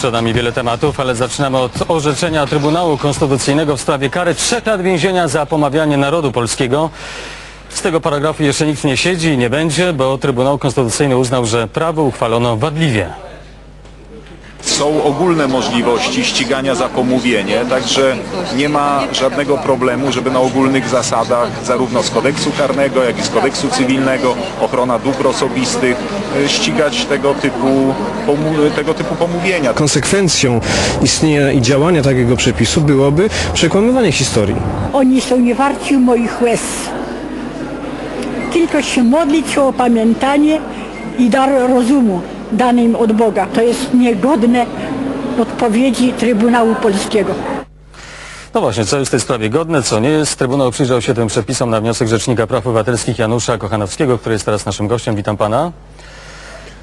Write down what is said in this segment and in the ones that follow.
Przed nami wiele tematów, ale zaczynamy od orzeczenia Trybunału Konstytucyjnego w sprawie kary trzech lat więzienia za pomawianie narodu polskiego. Z tego paragrafu jeszcze nikt nie siedzi i nie będzie, bo Trybunał Konstytucyjny uznał, że prawo uchwalono wadliwie. Są ogólne możliwości ścigania za pomówienie, także nie ma żadnego problemu, żeby na ogólnych zasadach zarówno z kodeksu karnego, jak i z kodeksu cywilnego, ochrona dóbr osobistych, y, ścigać tego typu, tego typu pomówienia. Konsekwencją istnienia i działania takiego przepisu byłoby przekłamywanie historii. Oni są nie warci moich łez. Tylko się modlić o opamiętanie i dar rozumu dany im od Boga. To jest niegodne odpowiedzi Trybunału Polskiego. No właśnie, co jest w tej sprawie godne, co nie jest. Trybunał przyjrzał się tym przepisom na wniosek Rzecznika Praw Obywatelskich Janusza Kochanowskiego, który jest teraz naszym gościem. Witam pana.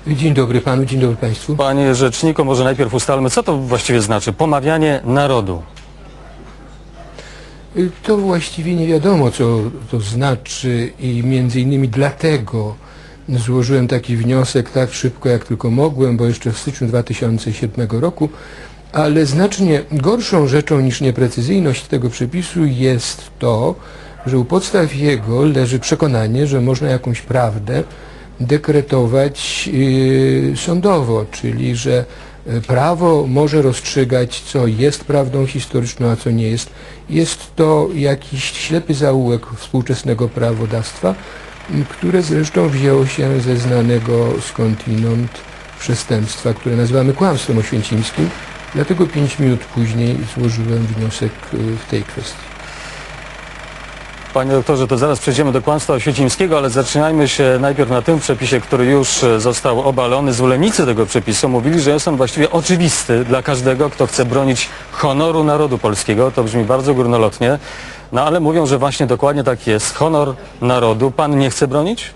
Dzień dobry panu, dzień dobry państwu. Panie Rzeczniku, może najpierw ustalmy, co to właściwie znaczy pomawianie narodu. To właściwie nie wiadomo, co to znaczy i między innymi dlatego złożyłem taki wniosek tak szybko, jak tylko mogłem, bo jeszcze w styczniu 2007 roku, ale znacznie gorszą rzeczą niż nieprecyzyjność tego przepisu jest to, że u podstaw jego leży przekonanie, że można jakąś prawdę dekretować yy, sądowo, czyli że e, prawo może rozstrzygać, co jest prawdą historyczną, a co nie jest. Jest to jakiś ślepy zaułek współczesnego prawodawstwa, które zresztą wzięło się ze znanego skądinąd przestępstwa, które nazywamy kłamstwem oświęcimskim. Dlatego pięć minut później złożyłem wniosek y, w tej kwestii. Panie doktorze, to zaraz przejdziemy do kłamstwa oświecimskiego, ale zaczynajmy się najpierw na tym przepisie, który już e, został obalony. Zwolennicy tego przepisu mówili, że jest on właściwie oczywisty dla każdego, kto chce bronić honoru narodu polskiego. To brzmi bardzo górnolotnie, no ale mówią, że właśnie dokładnie tak jest. Honor narodu. Pan nie chce bronić?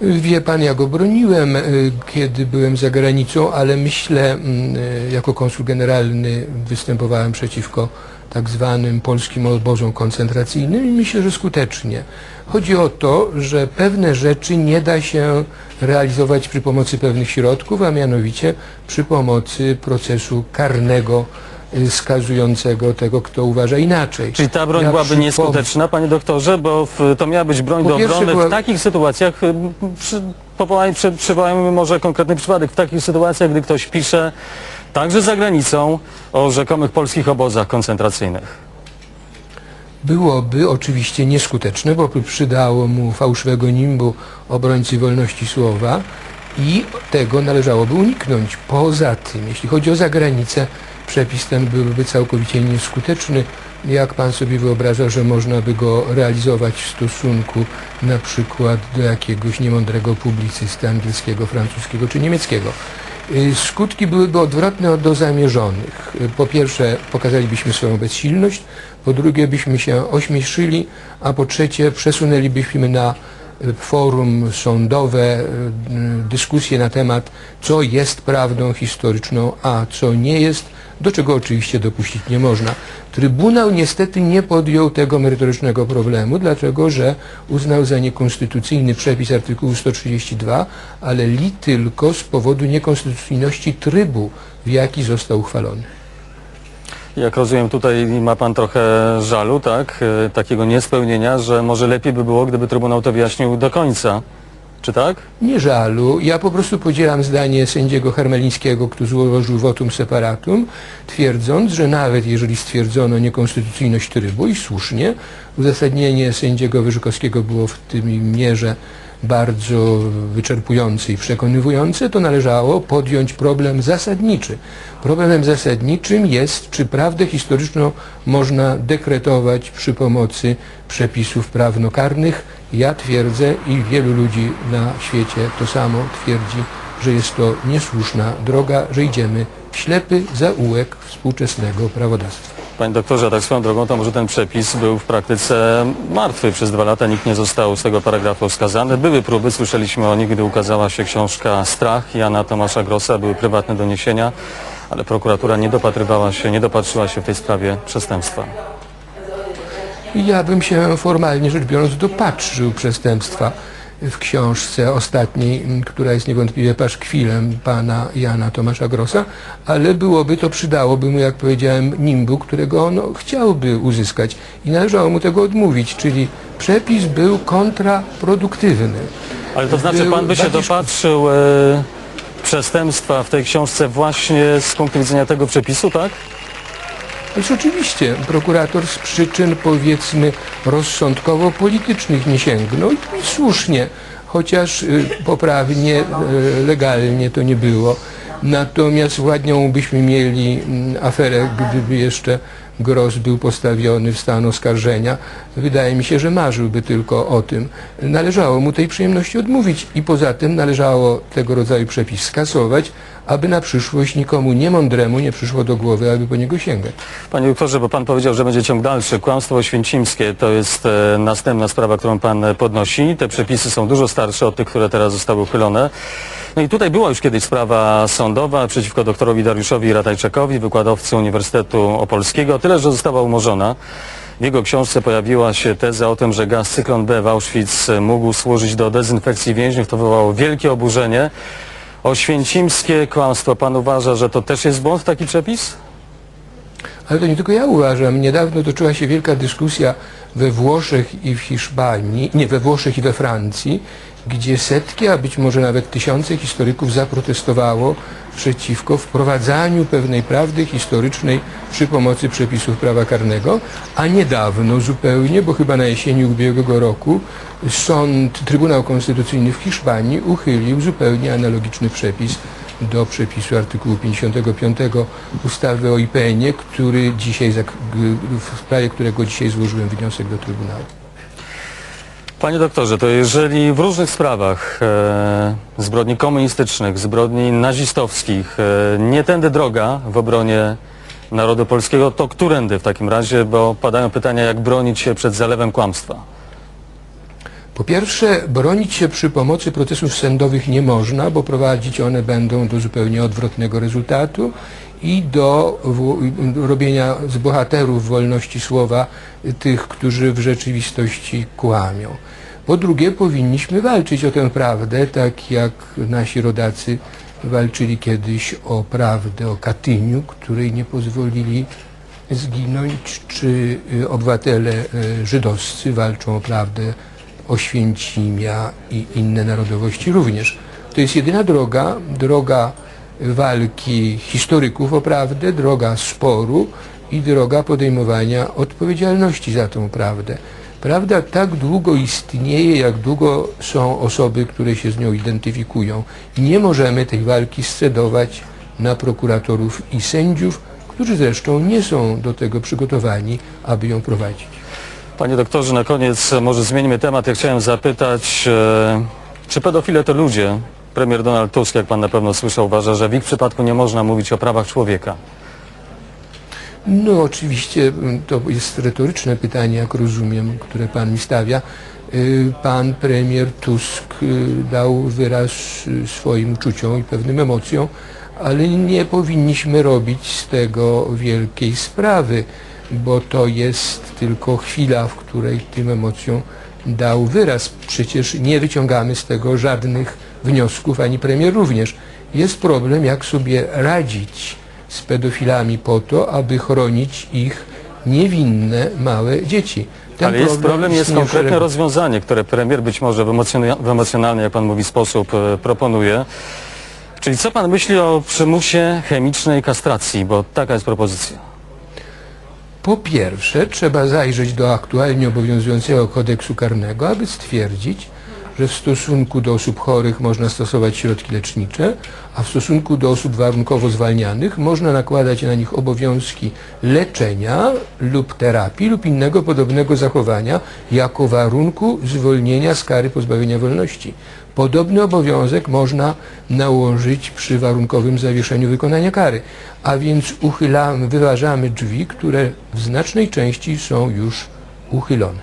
Wie pan, ja go broniłem, y, kiedy byłem za granicą, ale myślę, mm, y, jako konsul generalny występowałem przeciwko tak zwanym polskim obozom koncentracyjnym i myślę, że skutecznie. Chodzi o to, że pewne rzeczy nie da się realizować przy pomocy pewnych środków, a mianowicie przy pomocy procesu karnego skazującego tego, kto uważa inaczej. Czyli ta broń Ja byłaby nieskuteczna, panie doktorze, bo w, to miała być broń do obrony była- w takich sytuacjach, y, przy, przy, przywołajmy może konkretny przypadek, w takich sytuacjach, gdy ktoś pisze także za granicą o rzekomych polskich obozach koncentracyjnych. byłoby oczywiście nieskuteczne, bo by przydało mu fałszywego nimbu obrońcy wolności słowa i tego należałoby uniknąć. Poza tym, jeśli chodzi o zagranicę, przepis ten byłby całkowicie nieskuteczny. Jak pan sobie wyobraża, że można by go realizować w stosunku na przykład do jakiegoś niemądrego publicysty angielskiego, francuskiego czy niemieckiego? Y, Skutki byłyby odwrotne do zamierzonych. Y, Po pierwsze, pokazalibyśmy swoją bezsilność, po drugie, byśmy się ośmieszyli, a po trzecie, przesunęlibyśmy na forum sądowe y, dyskusje na temat, co jest prawdą historyczną, a co nie jest, do czego oczywiście dopuścić nie można. Trybunał niestety nie podjął tego merytorycznego problemu, dlatego że uznał za niekonstytucyjny przepis artykułu 132, ale li tylko z powodu niekonstytucyjności trybu, w jaki został uchwalony. Jak rozumiem, tutaj ma pan trochę żalu, tak? E, Takiego niespełnienia, że może lepiej by było, gdyby Trybunał to wyjaśnił do końca. Czy tak? Nie żalu. Ja po prostu podzielam zdanie sędziego Hermelińskiego, który złożył votum separatum, twierdząc, że nawet jeżeli stwierdzono niekonstytucyjność trybu i słusznie, uzasadnienie sędziego Wyżykowskiego było w tym mierze bardzo wyczerpujące i przekonywujące, to należało podjąć problem zasadniczy. Problemem zasadniczym jest, czy prawdę historyczną można dekretować przy pomocy przepisów prawnokarnych. Ja twierdzę i wielu ludzi na świecie to samo twierdzi, że jest to niesłuszna droga, że idziemy w ślepy zaułek współczesnego prawodawstwa. Panie doktorze, tak swoją drogą, to może ten przepis był w praktyce martwy przez dwa lata, nikt nie został z tego paragrafu skazany. Były próby, słyszeliśmy o nich, gdy ukazała się książka Strach Jana Tomasza Grossa, były prywatne doniesienia, ale prokuratura nie dopatrywała się, nie dopatrzyła się w tej sprawie przestępstwa. Ja bym się formalnie rzecz biorąc dopatrzył przestępstwa. W książce ostatniej, która jest niewątpliwie paszkwilem pana Jana Tomasza Grossa, ale byłoby to, przydałoby mu, jak powiedziałem, nimbu, którego on chciałby uzyskać i należało mu tego odmówić, czyli przepis był kontraproduktywny. Ale to znaczy Był pan by się dopatrzył e, przestępstwa w tej książce właśnie z punktu widzenia tego przepisu, tak? Ależ oczywiście prokurator z przyczyn powiedzmy rozsądkowo-politycznych nie sięgnął i i słusznie, chociaż y, poprawnie, y, legalnie to nie było. Natomiast ładnią byśmy mieli mm, aferę, gdyby jeszcze Gross był postawiony w stan oskarżenia. Wydaje mi się, że marzyłby tylko o tym. Należało mu tej przyjemności odmówić i poza tym należało tego rodzaju przepis skasować, aby na przyszłość nikomu niemądremu nie przyszło do głowy, aby po niego sięgać. Panie doktorze, bo pan powiedział, że będzie ciąg dalszy. Kłamstwo oświęcimskie to jest e, następna sprawa, którą pan e, podnosi. Te przepisy są dużo starsze od tych, które teraz zostały uchylone. No i tutaj była już kiedyś sprawa sądowa przeciwko doktorowi Dariuszowi Ratajczakowi, wykładowcy Uniwersytetu Opolskiego, tyle, że została umorzona. W jego książce pojawiła się teza o tym, że gaz cyklon B w Auschwitz mógł służyć do dezynfekcji więźniów. To wywołało wielkie oburzenie. Oświęcimskie kłamstwo. Pan uważa, że to też jest błąd, taki przepis? Ale to nie tylko ja uważam. Niedawno toczyła się wielka dyskusja we Włoszech i w Hiszpanii, nie, we Włoszech i we Francji, gdzie setki, a być może nawet tysiące historyków zaprotestowało przeciwko wprowadzaniu pewnej prawdy historycznej przy pomocy przepisów prawa karnego, a niedawno zupełnie, bo chyba na jesieni ubiegłego roku, sąd, Trybunał Konstytucyjny w Hiszpanii uchylił zupełnie analogiczny przepis do przepisu artykułu 55 ustawy o IPN-ie, który dzisiaj, w sprawie którego dzisiaj złożyłem wniosek do Trybunału. Panie doktorze, to jeżeli w różnych sprawach e, zbrodni komunistycznych, zbrodni nazistowskich e, nie tędy droga w obronie narodu polskiego, to którędy w takim razie, bo padają pytania, jak bronić się przed zalewem kłamstwa. Po pierwsze, bronić się przy pomocy procesów sądowych nie można, bo prowadzić one będą do zupełnie odwrotnego rezultatu i do robienia z bohaterów wolności słowa tych, którzy w rzeczywistości kłamią. Po drugie, powinniśmy walczyć o tę prawdę, tak jak nasi rodacy walczyli kiedyś o prawdę o Katyniu, której nie pozwolili zginąć, czy y, obywatele y, żydowscy walczą o prawdę Oświęcimia i inne narodowości również. To jest jedyna droga, droga walki historyków o prawdę, droga sporu i droga podejmowania odpowiedzialności za tą prawdę. Prawda tak długo istnieje, jak długo są osoby, które się z nią identyfikują. I nie możemy tej walki scedować na prokuratorów i sędziów, którzy zresztą nie są do tego przygotowani, aby ją prowadzić. Panie doktorze, na koniec e, może zmieńmy temat. Ja chciałem zapytać, e, czy pedofile to ludzie? Premier Donald Tusk, jak pan na pewno słyszał, uważa, że w ich przypadku nie można mówić o prawach człowieka. No oczywiście m, to jest retoryczne pytanie, jak rozumiem, które pan mi stawia. Y, Pan premier Tusk y, dał wyraz swoim uczuciom i pewnym emocjom, ale nie powinniśmy robić z tego wielkiej sprawy, bo to jest tylko chwila, w której tym emocjom dał wyraz. Przecież nie wyciągamy z tego żadnych wniosków, ani premier również. Jest problem, jak sobie radzić z pedofilami po to, aby chronić ich niewinne małe dzieci. Ten Ale jest problem, jest konkretne rozwiązanie, które premier być może w, w emocjonalny, jak pan mówi, sposób e, proponuje. Czyli co pan myśli o przymusie chemicznej kastracji, bo taka jest propozycja. Po pierwsze, trzeba zajrzeć do aktualnie obowiązującego kodeksu karnego, aby stwierdzić, że w stosunku do osób chorych można stosować środki lecznicze, a w stosunku do osób warunkowo zwalnianych można nakładać na nich obowiązki leczenia lub terapii lub innego podobnego zachowania jako warunku zwolnienia z kary pozbawienia wolności. Podobny obowiązek można nałożyć przy warunkowym zawieszeniu wykonania kary, a więc uchylamy, wyważamy drzwi, które w znacznej części są już uchylone.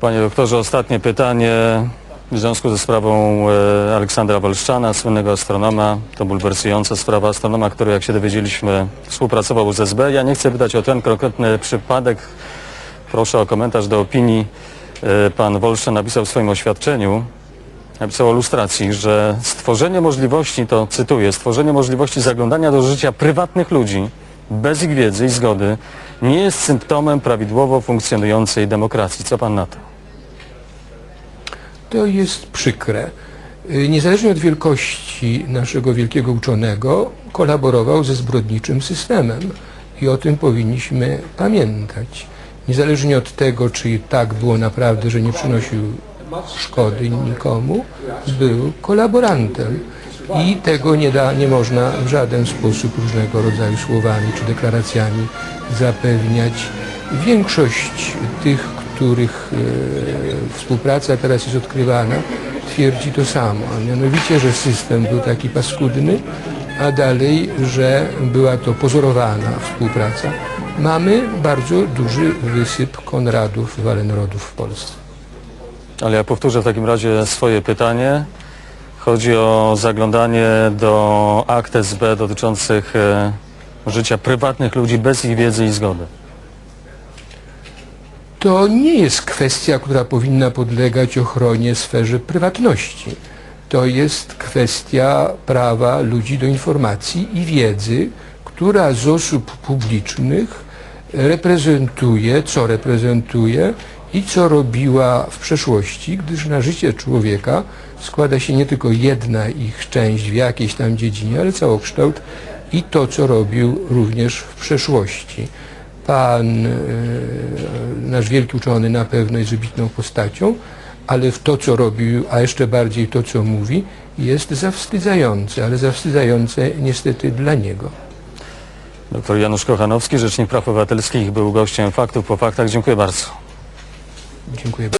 Panie doktorze, ostatnie pytanie w związku ze sprawą e, Aleksandra Wolszczana, słynnego astronoma. To bulwersująca sprawa astronoma, który, jak się dowiedzieliśmy, współpracował z SB. Ja nie chcę pytać o ten konkretny przypadek. Proszę o komentarz do opinii E, Pan Wolsze napisał w swoim oświadczeniu, napisał o lustracji, że stworzenie możliwości, to cytuję, stworzenie możliwości zaglądania do życia prywatnych ludzi bez ich wiedzy i zgody nie jest symptomem prawidłowo funkcjonującej demokracji. Co pan na to? To jest przykre. Y, Niezależnie od wielkości naszego wielkiego uczonego, kolaborował ze zbrodniczym systemem i o tym powinniśmy pamiętać. Niezależnie od tego, czy tak było naprawdę, że nie przynosił szkody nikomu, był kolaborantem. I tego nie, da, nie można w żaden sposób różnego rodzaju słowami czy deklaracjami zapewniać. Większość tych, których e, współpraca teraz jest odkrywana, twierdzi to samo, a mianowicie, że system był taki paskudny, a dalej, że była to pozorowana współpraca. Mamy bardzo duży wysyp Konradów, Walenrodów w Polsce. Ale ja powtórzę w takim razie swoje pytanie. Chodzi o zaglądanie do akt SB dotyczących e, życia prywatnych ludzi bez ich wiedzy i zgody. To nie jest kwestia, która powinna podlegać ochronie sferze prywatności. To jest kwestia prawa ludzi do informacji i wiedzy, która z osób publicznych reprezentuje, co reprezentuje i co robiła w przeszłości, gdyż na życie człowieka składa się nie tylko jedna ich część w jakiejś tam dziedzinie, ale całokształt i to, co robił również w przeszłości. Pan, e, nasz wielki uczony na pewno jest wybitną postacią, ale w to, co robił, a jeszcze bardziej to, co mówi, jest zawstydzające, ale zawstydzające niestety dla niego. Doktor Janusz Kochanowski, Rzecznik Praw Obywatelskich, był gościem Faktów po Faktach. Dziękuję bardzo. Dziękuję.